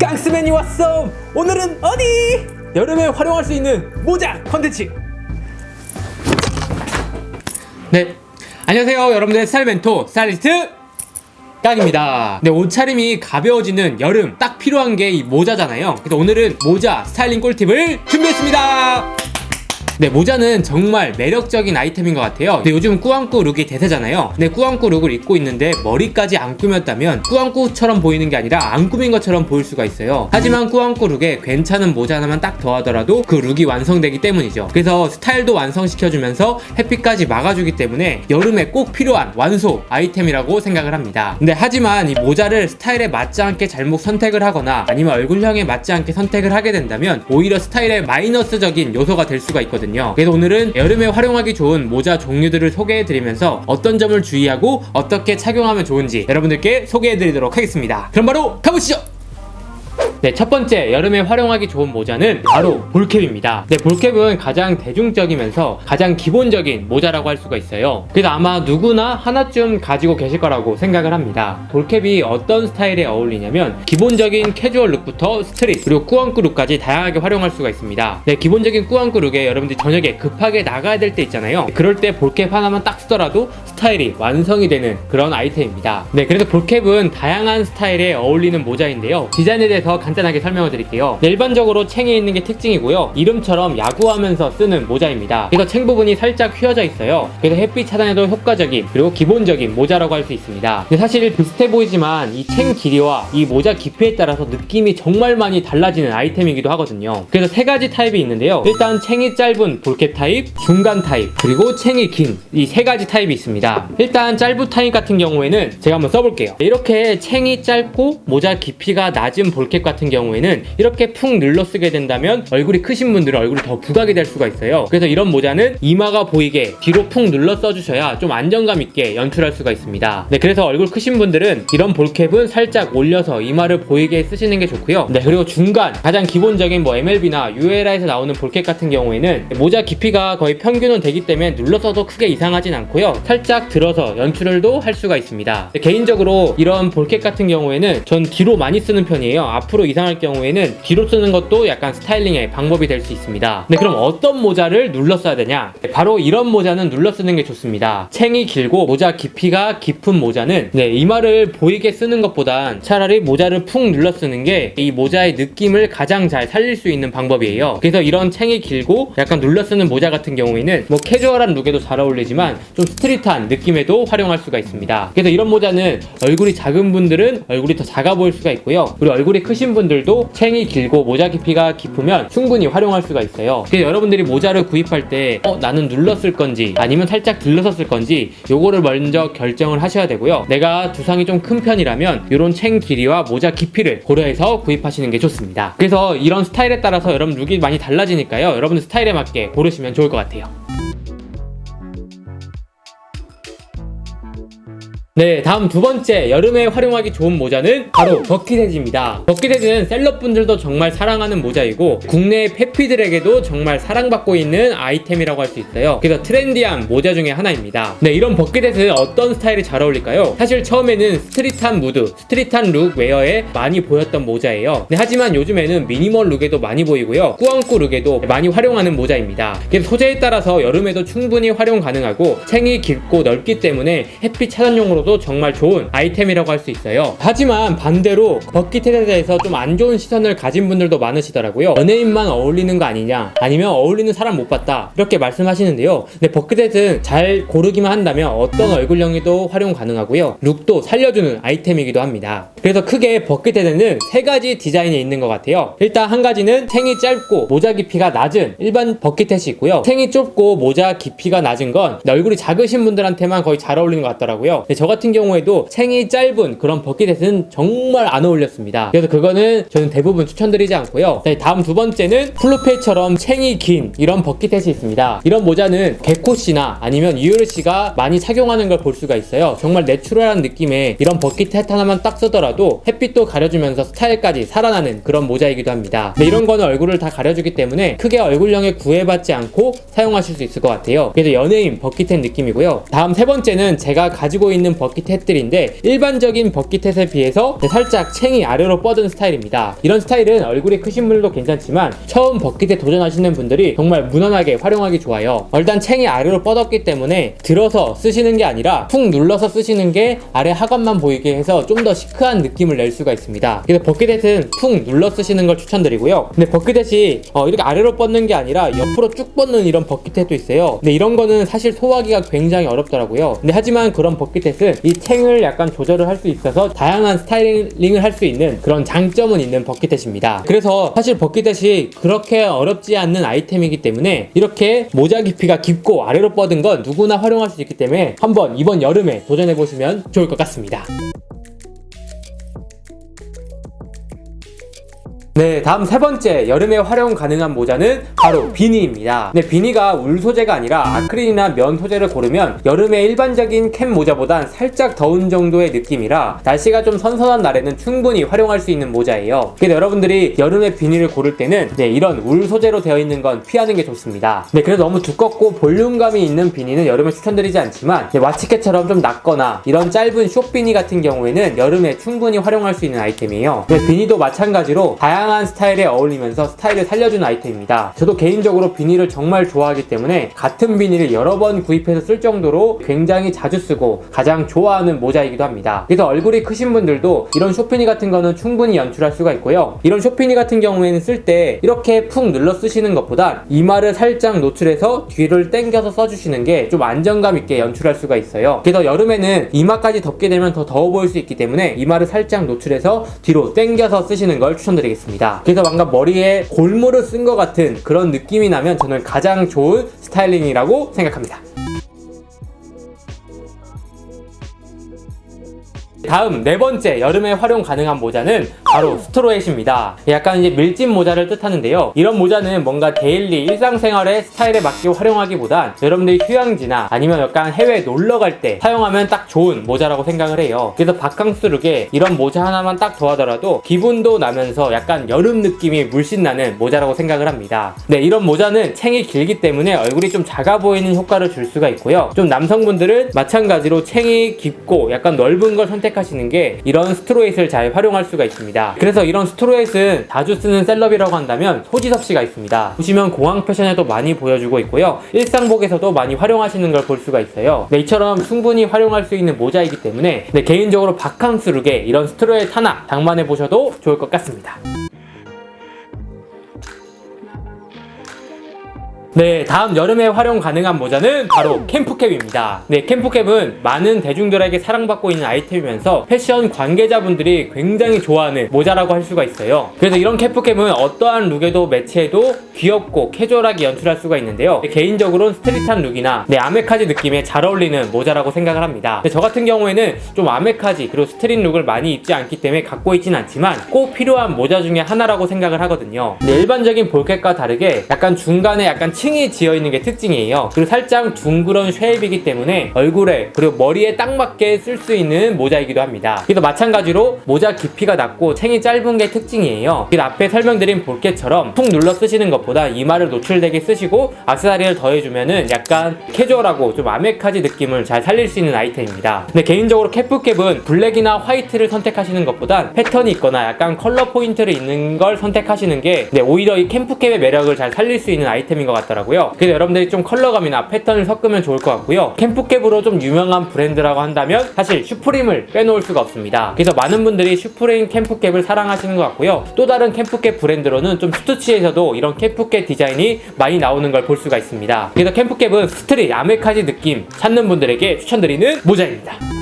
깡스맨이 왔어! 오늘은 어디? 여름에 활용할 수 있는 모자 컨텐츠! 네, 안녕하세요 여러분들의 스타일 멘토 스타일리스트 깡입니다. 네, 옷차림이 가벼워지는 여름 딱 필요한 게 이 모자잖아요. 그래서 오늘은 모자 스타일링 꿀팁을 준비했습니다. 네, 모자는 정말 매력적인 아이템인 것 같아요. 근데 요즘 꾸안꾸 룩이 대세잖아요. 네, 꾸안꾸 룩을 입고 있는데 머리까지 안 꾸몄다면 꾸안꾸처럼 보이는 게 아니라 안 꾸민 것처럼 보일 수가 있어요. 하지만 꾸안꾸 룩에 괜찮은 모자 하나만 딱 더하더라도 그 룩이 완성되기 때문이죠. 그래서 스타일도 완성시켜주면서 햇빛까지 막아주기 때문에 여름에 꼭 필요한 완소 아이템이라고 생각을 합니다. 근데 하지만 이 모자를 스타일에 맞지 않게 잘못 선택을 하거나 아니면 얼굴형에 맞지 않게 선택을 하게 된다면 오히려 스타일에 마이너스적인 요소가 될 수가 있거든요. 그래서 오늘은 여름에 활용하기 좋은 모자 종류들을 소개해드리면서 어떤 점을 주의하고 어떻게 착용하면 좋은지 여러분들께 소개해드리도록 하겠습니다. 그럼 바로 가보시죠! 네, 첫 번째 여름에 활용하기 좋은 모자는 바로 볼캡입니다. 네, 볼캡은 가장 대중적이면서 가장 기본적인 모자라고 할 수가 있어요. 그래서 아마 누구나 하나쯤 가지고 계실 거라고 생각을 합니다. 볼캡이 어떤 스타일에 어울리냐면 기본적인 캐주얼 룩부터 스트릿 그리고 꾸안꾸 룩까지 다양하게 활용할 수가 있습니다. 네, 기본적인 꾸안꾸 룩에 여러분들이 저녁에 급하게 나가야 될 때 있잖아요. 그럴 때 볼캡 하나만 딱 쓰더라도 스타일이 완성이 되는 그런 아이템입니다. 네, 그래서 볼캡은 다양한 스타일에 어울리는 모자인데요. 디자인에 대해서 간 단하게 설명을 드릴게요. 네, 일반적으로 챙에 있는 게 특징이고요. 이름처럼 야구하면서 쓰는 모자입니다. 그래서 챙 부분이 살짝 휘어져 있어요. 그래서 햇빛 차단에도 효과적인 그리고 기본적인 모자라고 할 수 있습니다. 근데 사실 비슷해 보이지만 이 챙 길이와 이 모자 깊이에 따라서 느낌이 정말 많이 달라지는 아이템이기도 하거든요. 그래서 세 가지 타입이 있는데요. 일단 챙이 짧은 볼캡 타입, 중간 타입, 그리고 챙이 긴 이 세 가지 타입이 있습니다. 일단 짧은 타입 같은 경우에는 제가 한번 써볼게요. 이렇게 챙이 짧고 모자 깊이가 낮은 볼캡 같은 경우에는 이렇게 푹 눌러 쓰게 된다면 얼굴이 크신 분들은 얼굴이 더 부각이 될 수가 있어요. 그래서 이런 모자는 이마가 보이게 뒤로 푹 눌러 써주셔야 좀 안정감 있게 연출할 수가 있습니다. 네, 그래서 얼굴 크신 분들은 이런 볼캡은 살짝 올려서 이마를 보이게 쓰시는 게 좋고요. 네, 그리고 중간 가장 기본적인 뭐 MLB나 ULA에서 나오는 볼캡 같은 경우에는 모자 깊이가 거의 평균은 되기 때문에 눌러서도 크게 이상하진 않고요. 살짝 들어서 연출을도 할 수가 있습니다. 네, 개인적으로 이런 볼캡 같은 경우에는 전 뒤로 많이 쓰는 편이에요. 앞으로 이상할 경우에는 뒤로 쓰는 것도 약간 스타일링의 방법이 될 수 있습니다. 네, 그럼 어떤 모자를 눌러 써야 되냐? 네, 바로 이런 모자는 눌러 쓰는 게 좋습니다. 챙이 길고 모자 깊이가 깊은 모자는 네, 이마를 보이게 쓰는 것보단 차라리 모자를 푹 눌러 쓰는 게 이 모자의 느낌을 가장 잘 살릴 수 있는 방법이에요. 그래서 이런 챙이 길고 약간 눌러 쓰는 모자 같은 경우에는 뭐 캐주얼한 룩에도 잘 어울리지만 좀 스트릿한 느낌에도 활용할 수가 있습니다. 그래서 이런 모자는 얼굴이 작은 분들은 얼굴이 더 작아 보일 수가 있고요. 그리고 얼굴이 크신 분들도 챙이 길고 모자 깊이가 깊으면 충분히 활용할 수가 있어요. 그래서 여러분들이 모자를 구입할 때 어, 나는 눌렀을 건지 아니면 살짝 들러서 쓸 건지 요거를 먼저 결정을 하셔야 되고요. 내가 두상이 좀 큰 편이라면 이런 챙 길이와 모자 깊이를 고려해서 구입하시는 게 좋습니다. 그래서 이런 스타일에 따라서 여러분 룩이 많이 달라지니까요. 여러분들 스타일에 맞게 고르시면 좋을 것 같아요. 네, 다음 두 번째 여름에 활용하기 좋은 모자는 바로 버킷헤즈입니다. 버킷헤즈는 셀럽분들도 정말 사랑하는 모자이고 국내 페피들에게도 정말 사랑받고 있는 아이템이라고 할 수 있어요. 그래서 트렌디한 모자 중에 하나입니다. 네, 이런 버킷헤즈는 어떤 스타일이 잘 어울릴까요? 사실 처음에는 스트릿한 무드, 스트릿한 룩 웨어에 많이 보였던 모자예요. 네, 하지만 요즘에는 미니멀 룩에도 많이 보이고요. 꾸안꾸 룩에도 많이 활용하는 모자입니다. 그래서 소재에 따라서 여름에도 충분히 활용 가능하고 챙이 깊고 넓기 때문에 햇빛 차단용으로 도 정말 좋은 아이템이라고 할 수 있어요. 하지만 반대로 버킷에 대해서 좀 안 좋은 시선을 가진 분들도 많으시더라고요. 연예인만 어울리는 거 아니냐, 아니면 어울리는 사람 못 봤다 이렇게 말씀하시는데요. 근데 버킷햇은 잘 고르기만 한다면 어떤 얼굴형에도 활용 가능하고요. 룩도 살려주는 아이템이기도 합니다. 그래서 크게 버킷헤드는 세 가지 디자인이 있는 것 같아요. 일단 한 가지는 챙이 짧고 모자 깊이가 낮은 일반 버킷햇이 있고요. 챙이 좁고 모자 깊이가 낮은 건 얼굴이 작으신 분들한테만 거의 잘 어울리는 것 같더라고요. 근데 저 같은 경우에도 챙이 짧은 그런 버킷햇은 정말 안 어울렸습니다. 그래서 그거는 저는 대부분 추천드리지 않고요. 네, 다음 두 번째는 플루페처럼 챙이 긴 이런 버킷햇이 있습니다. 이런 모자는 개코 씨나 아니면 유효르 씨가 많이 착용하는 걸 볼 수가 있어요. 정말 내추럴한 느낌의 이런 버킷햇 하나만 딱 쓰더라도 햇빛도 가려주면서 스타일까지 살아나는 그런 모자이기도 합니다. 네, 이런 거는 얼굴을 다 가려주기 때문에 크게 얼굴형에 구애받지 않고 사용하실 수 있을 것 같아요. 그래서 연예인 버킷햇 느낌이고요. 다음 세 번째는 제가 가지고 있는 버킷 햇들인데 일반적인 버킷 햇에 비해서 살짝 챙이 아래로 뻗은 스타일입니다. 이런 스타일은 얼굴이 크신 분들도 괜찮지만 처음 버킷에 도전하시는 분들이 정말 무난하게 활용하기 좋아요. 일단 챙이 아래로 뻗었기 때문에 들어서 쓰시는 게 아니라 푹 눌러서 쓰시는 게 아래 하관만 보이게 해서 좀 더 시크한 느낌을 낼 수가 있습니다. 그래서 버킷햇은 푹 눌러 쓰시는 걸 추천드리고요. 근데 버킷햇이 어, 이렇게 아래로 뻗는 게 아니라 옆으로 쭉 뻗는 이런 버킷햇도 있어요. 근데 이런 거는 사실 소화하기가 굉장히 어렵더라고요. 근데 하지만 그런 버킷햇은 이 챙을 약간 조절을 할 수 있어서 다양한 스타일링을 할 수 있는 그런 장점은 있는 버킷햇입니다. 그래서 사실 버킷햇이 그렇게 어렵지 않는 아이템이기 때문에 이렇게 모자 깊이가 깊고 아래로 뻗은 건 누구나 활용할 수 있기 때문에 한번 이번 여름에 도전해 보시면 좋을 것 같습니다. 네, 다음 세 번째 여름에 활용 가능한 모자는 바로 비니입니다. 네, 비니가 울 소재가 아니라 아크릴이나 면 소재를 고르면 여름에 일반적인 캡 모자보단 살짝 더운 정도의 느낌이라 날씨가 좀 선선한 날에는 충분히 활용할 수 있는 모자예요. 그래서 여러분들이 여름에 비니를 고를 때는 네, 이런 울 소재로 되어 있는 건 피하는 게 좋습니다. 네, 그래서 너무 두껍고 볼륨감이 있는 비니는 여름에 추천드리지 않지만 네, 와치켓처럼 좀 낮거나 이런 짧은 숏 비니 같은 경우에는 여름에 충분히 활용할 수 있는 아이템이에요. 네, 비니도 마찬가지로 다양한 스타일에 어울리면서 스타일을 살려주는 아이템입니다. 저도 개인적으로 비니를 정말 좋아하기 때문에 같은 비니를 여러 번 구입해서 쓸 정도로 굉장히 자주 쓰고 가장 좋아하는 모자이기도 합니다. 그래서 얼굴이 크신 분들도 이런 쇼피니 같은 거는 충분히 연출할 수가 있고요. 이런 쇼피니 같은 경우에는 쓸 때 이렇게 푹 눌러 쓰시는 것보다 이마를 살짝 노출해서 뒤를 당겨서 써주시는 게 좀 안정감 있게 연출할 수가 있어요. 그래서 여름에는 이마까지 덮게 되면 더 더워 보일 수 있기 때문에 이마를 살짝 노출해서 뒤로 당겨서 쓰시는 걸 추천드리겠습니다. 그래서 뭔가 머리에 골무를 쓴 것 같은 그런 느낌이 나면 저는 가장 좋은 스타일링이라고 생각합니다. 다음 네 번째 여름에 활용 가능한 모자는 바로 스트로햇입니다. 약간 이제 밀짚 모자를 뜻하는데요. 이런 모자는 뭔가 데일리 일상생활의 스타일에 맞게 활용하기보단 여러분들이 휴양지나 아니면 약간 해외 놀러 갈 때 사용하면 딱 좋은 모자라고 생각을 해요. 그래서 바캉스 룩에 이런 모자 하나만 딱 더하더라도 기분도 나면서 약간 여름 느낌이 물씬 나는 모자라고 생각을 합니다. 네, 이런 모자는 챙이 길기 때문에 얼굴이 좀 작아 보이는 효과를 줄 수가 있고요. 좀 남성분들은 마찬가지로 챙이 깊고 약간 넓은 걸 선택 하시는 게 이런 스트로잇을 잘 활용할 수가 있습니다. 그래서 이런 스트로잇은 자주 쓰는 셀럽이라고 한다면 소지 섭 씨가 있습니다. 보시면 공항 패션에도 많이 보여주고 있고요. 일상복에서도 많이 활용하시는 걸 볼 수가 있어요. 네, 이처럼 충분히 활용할 수 있는 모자이기 때문에 네, 개인적으로 바캉스 룩에 이런 스트로잇 하나 장만해 보셔도 좋을 것 같습니다. 네, 다음 여름에 활용 가능한 모자는 바로 캠프캡입니다. 네, 캠프캡은 많은 대중들에게 사랑받고 있는 아이템이면서 패션 관계자분들이 굉장히 좋아하는 모자라고 할 수가 있어요. 그래서 이런 캠프캡은 어떠한 룩에도 매치해도 귀엽고 캐주얼하게 연출할 수가 있는데요. 네, 개인적으로는 스트릿한 룩이나 네, 아메카지 느낌에 잘 어울리는 모자라고 생각을 합니다. 네, 저 같은 경우에는 좀 아메카지 그리고 스트릿 룩을 많이 입지 않기 때문에 갖고 있진 않지만 꼭 필요한 모자 중에 하나라고 생각을 하거든요. 네, 일반적인 볼캡과 다르게 약간 중간에 약간 층이 지어 있는 게 특징이에요. 그리고 살짝 둥그런 쉐입이기 때문에 얼굴에 그리고 머리에 딱 맞게 쓸 수 있는 모자이기도 합니다. 그래서 마찬가지로 모자 깊이가 낮고 챙이 짧은 게 특징이에요. 그래서 앞에 설명드린 볼켓처럼 툭 눌러 쓰시는 것보다 이마를 노출되게 쓰시고 악세사리를 더해주면은 약간 캐주얼하고 좀 아메카지 느낌을 잘 살릴 수 있는 아이템입니다. 근데 개인적으로 캡프캡은 블랙이나 화이트를 선택하시는 것보단 패턴이 있거나 약간 컬러 포인트를 있는 걸 선택하시는 게 네, 오히려 이 캠프캡의 매력을 잘 살릴 수 있는 아이템인 것 같더라고요. 그래서 여러분들이 좀 컬러감이나 패턴을 섞으면 좋을 것 같고요. 캠프캡으로 좀 유명한 브랜드라고 한다면 사실 슈프림을 빼놓을 수가 없습니다. 그래서 많은 분들이 슈프림 캠프캡을 사랑하시는 것 같고요. 또 다른 캠프캡 브랜드로는 좀 스투치에서도 이런 캠프캡 디자인이 많이 나오는 걸 볼 수가 있습니다. 그래서 캠프캡은 스트릿 아메카지 느낌 찾는 분들에게 추천드리는 모자입니다.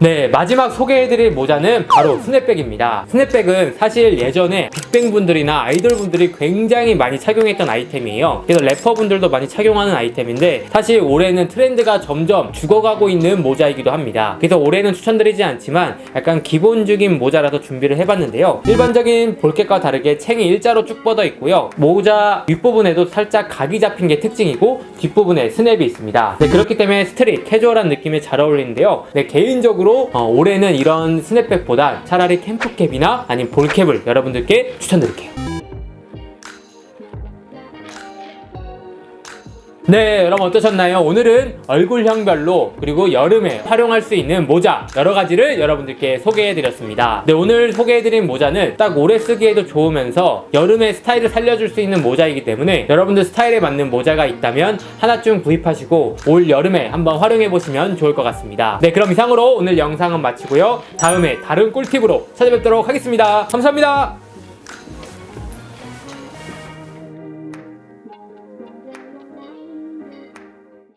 네, 마지막 소개해드릴 모자는 바로 스냅백입니다. 스냅백은 사실 예전에 빅뱅 분들이나 아이돌 분들이 굉장히 많이 착용했던 아이템이에요. 그래서 래퍼 분들도 많이 착용하는 아이템인데 사실 올해는 트렌드가 점점 죽어가고 있는 모자이기도 합니다. 그래서 올해는 추천드리지 않지만 약간 기본적인 모자라서 준비를 해봤는데요. 일반적인 볼켓과 다르게 챙이 일자로 쭉 뻗어 있고요. 모자 윗부분에도 살짝 각이 잡힌 게 특징이고 뒷부분에 스냅이 있습니다. 네, 그렇기 때문에 스트릿, 캐주얼한 느낌에 잘 어울리는데요. 네, 개인적으로 어, 올해는 이런 스냅백보다 차라리 캠프캡이나 아니면 볼캡을 여러분들께 추천드릴게요. 네, 여러분 어떠셨나요? 오늘은 얼굴형별로 그리고 여름에 활용할 수 있는 모자 여러 가지를 여러분들께 소개해드렸습니다. 네, 오늘 소개해드린 모자는 딱 오래 쓰기에도 좋으면서 여름에 스타일을 살려줄 수 있는 모자이기 때문에 여러분들 스타일에 맞는 모자가 있다면 하나쯤 구입하시고 올 여름에 한번 활용해보시면 좋을 것 같습니다. 네, 그럼 이상으로 오늘 영상은 마치고요. 다음에 다른 꿀팁으로 찾아뵙도록 하겠습니다. 감사합니다.